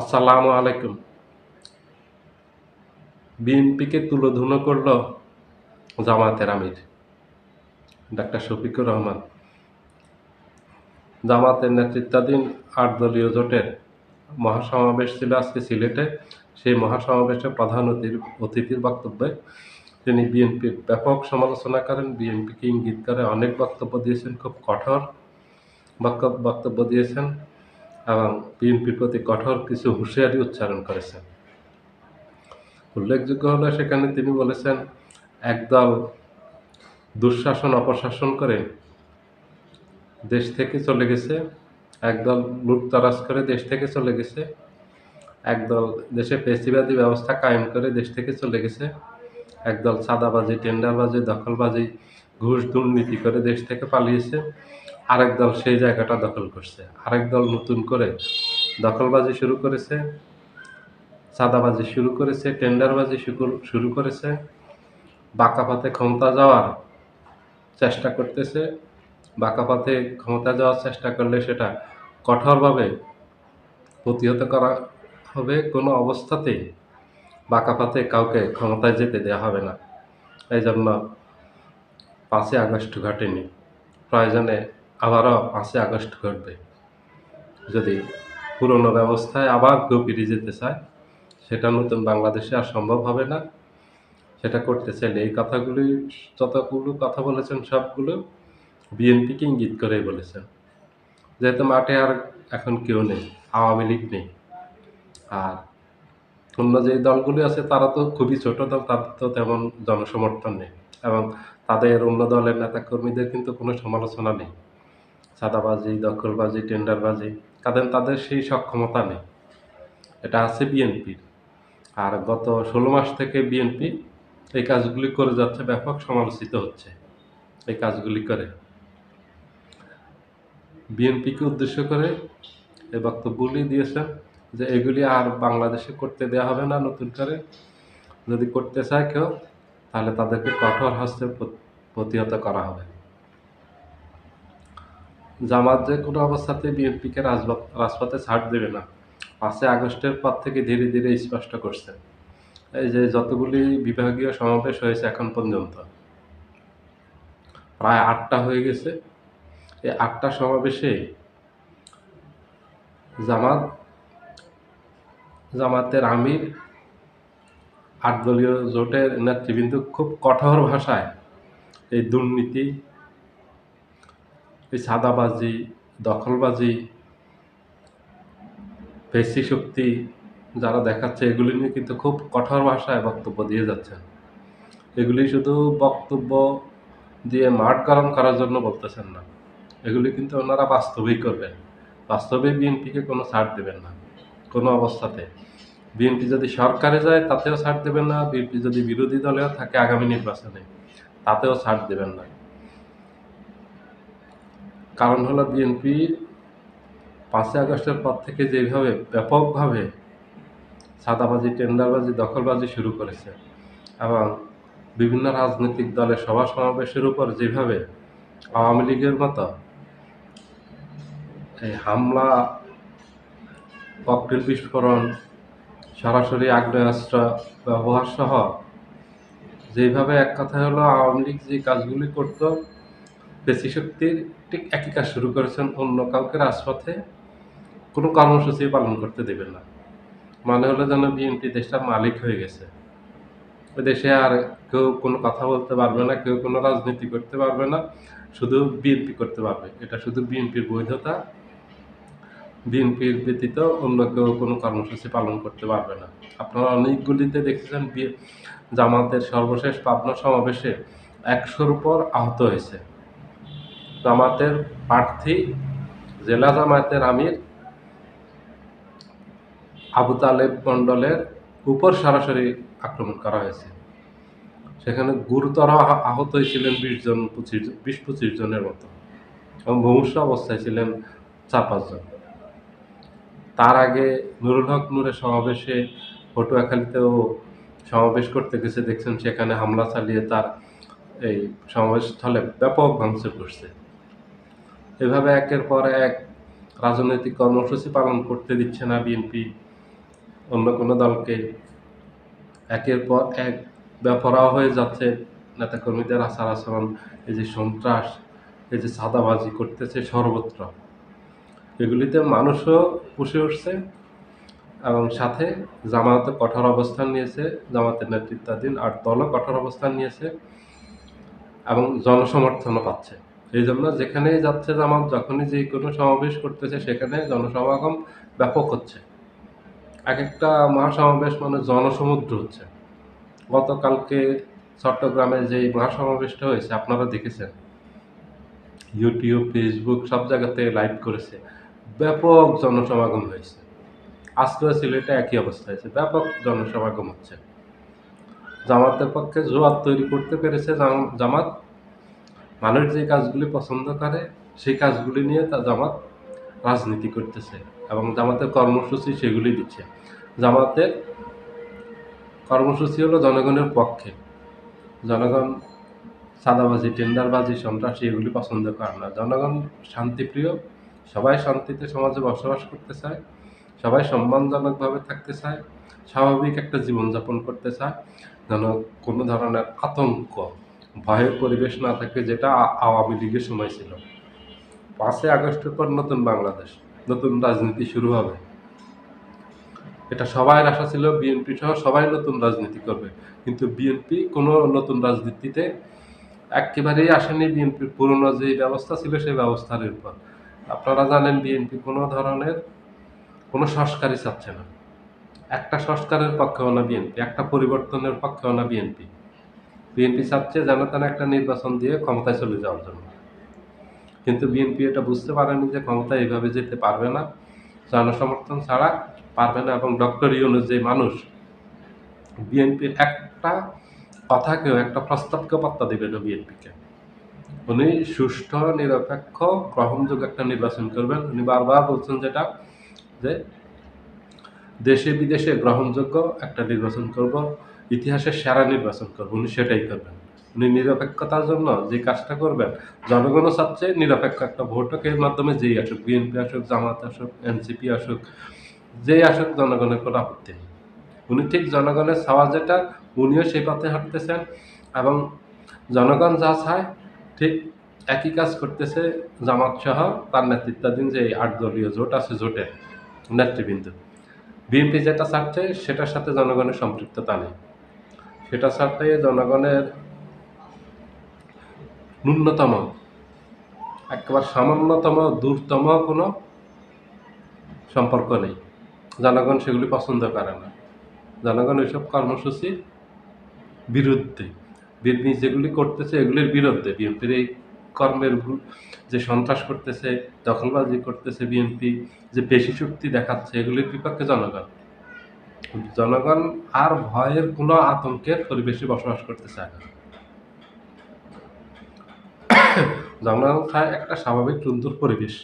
আসসালামু আলাইকুম। বিএনপিকে তুলোধুনো করল জামায়াতের আমির, ডাক্তার শফিকুর রহমান। জামাতের নেতৃত্বাধীন আট দলীয় জোটের মহাসমাবেশ ছিল আজকে সিলেটে। সেই মহাসমাবেশে প্রধান অতিথির বক্তব্যে তিনি বিএনপির ব্যাপক সমালোচনা করেন। বিএনপিকে ইঙ্গিত করে অনেক বক্তব্য দিয়েছেন, খুব কঠোর বক্তব্য দিয়েছেন। এবং বিএনপির প্রতি কঠোর কিছু হুঁশিয়ারি উচ্চারণ করেছেন। উল্লেখযোগ্য হলো সেখানে তিনি বলেছেন, একদল দুঃশাসন অপশাসন করে দেশ থেকে চলে গেছে, একদল লুটতরাজ করে দেশ থেকে চলে গেছে, একদল দেশে পেশিবাদী ব্যবস্থা কায়েম করে দেশ থেকে চলে গেছে, একদল চাঁদাবাজি, টেন্ডারবাজি, দখলবাজি, ঘুষ দুর্নীতি করে দেশ থেকে পালিয়েছে আরেক দল সেই জায়গাটা দখল করছে। আরেক দল নতুন করে দখলবাজি শুরু করেছে, চাঁদাবাজি শুরু করেছে, টেন্ডারবাজি শুরু- শুরু করেছে, বাঁকা পথে ক্ষমতা যাওয়ার চেষ্টা করতেছে। বাঁকা পথে ক্ষমতা যাওয়ার চেষ্টা করলে সেটা কঠোরভাবে প্রতিহত করা হবে। কোনো অবস্থাতেই বাঁকা পথে কাউকে ক্ষমতায় যেতে দেওয়া হবে না। এই জন্য পাঁচই আগস্ট ঘটেনি। প্রয়োজনে আবারও পাঁচই আগস্ট ঘটবে। যদি পুরনো ব্যবস্থায় আবার কেউ ফিরে যেতে চায়, সেটা নতুন বাংলাদেশে আর সম্ভব হবে না। সেটা করতে চাইলে এই কথাগুলি যতগুলো কথা বলেছেন সবগুলো বিএনপিকে ইঙ্গিত করেই বলেছেন। যেহেতু মাঠে আর এখন কেউ নেই, আওয়ামী লীগ নেই। আর অন্য যে দলগুলি আছে, তারা তো খুবই ছোট দল, তাদের তো তেমন জনসমর্থন নেই। এবং তাদের অন্য দলের নেতাকর্মীদের কিন্তু কোনো সমালোচনা নেই। সাদাবাজি দখলবাজি, টেন্ডারবাজি কারণ তাদের সেই সক্ষমতা নেই। এটা আছে বিএনপির। আর গত ষোলো মাস থেকে বিএনপি এই কাজগুলি করে যাচ্ছে, ব্যাপক সমালোচিত হচ্ছে এই কাজগুলি করে। বিএনপিকে উদ্দেশ্য করে এই বক্তব্যগুলি দিয়েছেন যে এগুলি আর বাংলাদেশে করতে দেওয়া হবে না নতুন করে। যদি করতে চায় কেউ, তাহলে তাদেরকে কঠোর হস্তে প্রতিহত করা হবে। জামাত যে কোনো অবস্থাতে বিএনপিকে রাজপথ রাজপথে ছাড় দেবে না। পাঁচই আগস্টের পর থেকে ধীরে ধীরে স্পষ্ট করছে। এই যে যতগুলি বিভাগীয় সমাবেশ হয়েছে এখন পর্যন্ত, প্রায় আটটা হয়ে গেছে। এই আটটা সমাবেশে জামাত জামাতের আমির আট দলীয় জোটের নেতৃবৃন্দ খুব কঠোর ভাষায় এই দুর্নীতি এই সাদাবাজি দখলবাজি পেশি শক্তি যারা দেখাচ্ছে, এগুলি নিয়ে কিন্তু খুব কঠোর ভাষায় বক্তব্য দিয়ে যাচ্ছেন এগুলি শুধু বক্তব্য দিয়ে মাঠ গরম করার জন্য বলতেছেন না। এগুলি কিন্তু ওনারা বাস্তবেই করবেন। বাস্তবে বিএনপিকে কোনো ছাড় দেবেন না, কোনো অবস্থাতে। বিএনপি যদি সরকারে যায়, তাতেও ছাড় দেবেন না। বিএনপি যদি বিরোধী দলেও থাকে আগামী নির্বাচনে, তাতেও ছাড় দেবেন না। কারণ হলো বিএনপি পাঁচই আগস্টের পর থেকে যেভাবে ব্যাপকভাবে সাদাবাজি, টেন্ডারবাজি, দখলবাজি শুরু করেছে এবং বিভিন্ন রাজনৈতিক দলের সভা সমাবেশের উপর যেভাবে আওয়ামী লীগের মতো এই হামলা, ককটেল বিস্ফোরণ, সরাসরি আগ্নেয়াস্ত্র ব্যবহার সহ যেভাবে এক কথা হলো আওয়ামী লীগ যে কাজগুলি করত পেশি শক্তির ঠিক একই কাজ শুরু করেছেন অন্য কাউকে রাজপথে কোনো কর্মসূচি পালন করতে দেবেন না। মানে হলো যেন বিএনপি দেশটার মালিক হয়ে গেছে। দেশে আর কেউ কোনো কথা বলতে পারবে না, কেউ কোনো রাজনীতি করতে পারবে না, শুধু বিএনপি করতে পারবে। এটা শুধু বিএনপির বৈধতা। বিএনপির ব্যতীত অন্য কেউ কোনো কর্মসূচি পালন করতে পারবে না। আপনারা অনেকগুলিতে দেখেছেন জামাতের সর্বশেষ পাবনা সমাবেশে একশোর উপর আহত হয়েছে। জামাতের প্রার্থী, জেলা জামায়াতের আমির আবু তালেব মণ্ডলের উপর সরাসরি আক্রমণ করা হয়েছে। সেখানে গুরুতর আহত হয়েছিলেন বিশ জন, পঁচিশ, বিশ, পঁচিশ জনের মতো এবং মুমূর্ষ অবস্থায় ছিলেন চার পাঁচজন তার আগে নুরুল হক নূরের সমাবেশে পটুয়াখালীতেও সমাবেশ করতে গেছে, দেখছেন সেখানে হামলা চালিয়ে তার এই সমাবেশস্থলে ব্যাপক ভাঙচুর করছে। এভাবে একের পর এক রাজনৈতিক কর্মসূচি পালন করতে দিচ্ছে না বিএনপি অন্য কোনো দলকে একের পর এক বেপরোয়া হয়ে যাচ্ছে নেতাকর্মীদের আচার আচরণ, এই যে সন্ত্রাস, এই যে সাদাবাজি করতেছে সর্বত্র। এগুলিতে মানুষও পুষে উঠছে এবং সাথে জামায়াতে কঠোর অবস্থান নিয়েছে জামাতের নেতৃত্বাধীন আর দলও কঠোর অবস্থান নিয়েছে এবং জনসমর্থনও পাচ্ছে। এই জন্য যেখানেই যাচ্ছে জামাত, যখনই যে কোনো সমাবেশ করতেছে, সেখানে জনসমাগম ব্যাপক হচ্ছে। এক একটা মহাসমাবেশ মানে জনসমুদ্র হচ্ছে। গতকালকে চট্টগ্রামে যে মহাসমাবেশটা হয়েছে, আপনারা দেখেছেন? ইউটিউব ফেসবুক সব জায়গাতে লাইভ করেছে। ব্যাপক জনসমাগম হয়েছে। আজকেও সিলেটে একই অবস্থা হয়েছে। ব্যাপক জনসমাগম হচ্ছে। জামাতের পক্ষে জোয়ার তৈরি করতে পেরেছে জাম- জামাত। মানুষ যে কাজগুলি পছন্দ করে, সেই কাজগুলি নিয়ে তা জামাত রাজনীতি করতেছে এবং জামাতের কর্মসূচি সেগুলি দিচ্ছে। জামাতের কর্মসূচি হলো জনগণের পক্ষে। জনগণ সাদাবাজি টেন্ডারবাজি, সন্ত্রাসী এগুলি পছন্দ করে না। জনগণ শান্তিপ্রিয়, সবাই শান্তিতে সমাজে বসবাস করতে চায়, সবাই সম্মানজনকভাবে থাকতে চায়, স্বাভাবিক একটা জীবনযাপন করতে চায়। যেন কোনো ধরনের আতঙ্ক ভয়ের পরিবেশ না থাকে যেটা আওয়ামী লীগের সময় ছিল। পাঁচই আগস্টের পর নতুন বাংলাদেশ, নতুন রাজনীতি শুরু হবে। এটা সবাই আশা ছিল, বিএনপি সহ সবাই নতুন রাজনীতি করবে। কিন্তু বিএনপি কোনো নতুন রাজনীতিতে একেবারেই আসেনি। বিএনপির পুরনো যে ব্যবস্থা ছিল, সেই ব্যবস্থার উপর। আপনারা জানেন, বিএনপি কোনো ধরনের কোনো সংস্কারই চাচ্ছে না। একটা সংস্কারের পক্ষেও না বিএনপি, একটা পরিবর্তনের পক্ষেও না বিএনপি। বিএনপি চাচ্ছে যেন তেন একটা নির্বাচন দিয়ে ক্ষমতায় চলে যাওয়ার জন্য। কিন্তু বিএনপি এটা বুঝতে পারেনি যে ক্ষমতা এইভাবে যেতে পারবে না। জনসমর্থন ছাড়া পারবে না এবং ডক্টর ইউনুস যে মানুষ, বিএনপির একটা কথাকেও, একটা প্রস্তাবকে পাত্তা দেবে না বিএনপিকে। উনি সুষ্ঠু, নিরপেক্ষ, গ্রহণযোগ্য একটা নির্বাচন করবেন। উনি বারবার বলছেন যেটা, যে দেশে বিদেশে গ্রহণযোগ্য একটা নির্বাচন করব। ইতিহাসের সেরা নির্বাচন করব, উনি সেটাই করবেন। উনি নিরপেক্ষতার জন্য যে কাজটা করবেন, জনগণও চাচ্ছে নিরপেক্ষ একটা ভোটকের মাধ্যমে যেই আসুক, বিএনপি আসুক, জামাত আসুক, এনসিপি আসুক, যেই আসুক জনগণের কোনো আপত্তি নেই। উনি ঠিক জনগণের চাওয়া যেটা, উনিও সেই পথে হাঁটতেছেন এবং জনগণ যা চায় ঠিক একই কাজ করতেছে জামাত সহ, তার নেতৃত্বাধীন যে আট দলীয় জোট আছে জোটের নেতৃবৃন্দ। বিএনপি যেটা চাচ্ছে, সেটার সাথে জনগণের সম্পৃক্ততা নেই। সেটার সাথে জনগণের ন্যূনতম, একেবারে সামান্যতম, দূরতম কোনো সম্পর্ক নেই। জনগণ সেগুলি পছন্দ করে না। জনগণ ওইসব কর্মসূচি বিরুদ্ধে বিএনপি যেগুলি করতেছে এগুলির বিরুদ্ধে। বিএনপির এই কর্মের যে সন্ত্রাস করতেছে, দখলবাজি করতেছে বিএনপি, যে পেশি শক্তি দেখাচ্ছে, এগুলির বিপক্ষে জনগণ জনগণ আর ভয়ের কোনো আতঙ্কের পরিবেশে বসবাস করতে চায় না। জনগণ চায় একটা স্বাভাবিক সুন্দর পরিবেশ।